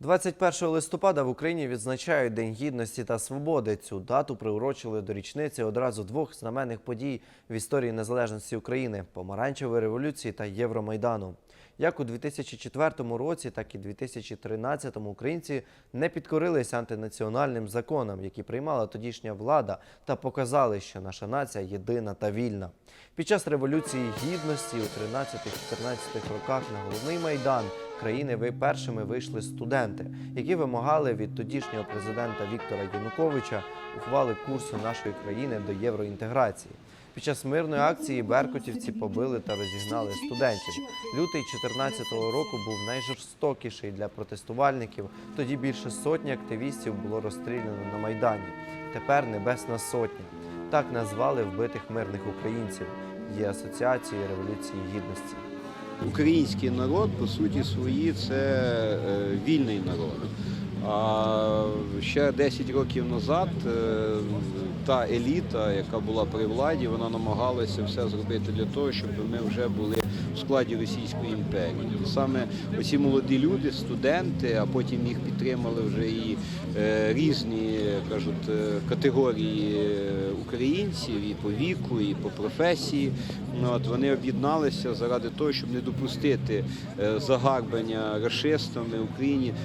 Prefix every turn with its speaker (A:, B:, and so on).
A: 21 листопада в Україні відзначають День гідності та свободи. Цю дату приурочили до річниці одразу двох знаменних подій в історії незалежності України помаранчевої революції та Євромайдану. Як у 2004 році, так і 2013 українці не підкорилися антинаціональним законам, які приймала тодішня влада, та показали, що наша нація єдина та вільна. Під час революції гідності у 13-14 роках на головний майдан країни ви першими вийшли студенти, які вимагали від тодішнього президента Віктора Януковича ухвали курсу нашої країни до євроінтеграції. Під час мирної акції беркутівці побили та розігнали студентів. Лютий 2014 року був найжорстокіший для протестувальників. Тоді більше сотні активістів було розстріляно на майдані. Тепер Небесна Сотня. Так назвали вбитих мирних українців. Є асоціації революції гідності.
B: Український народ, по суті свої, це е, вільний народ. А ще 10 років назад е, та еліта, яка була при владі, вона намагалася все зробити для того, щоб ми вже були в складі Російської імперії. І саме оці молоді люди, студенти, а потім їх підтримали вже і е, різні кажуть, е, категорії е, українців і по віку, і по професії. Ну, От вони об'єдналися заради того, щоб не допустити загарбання расистами в Україні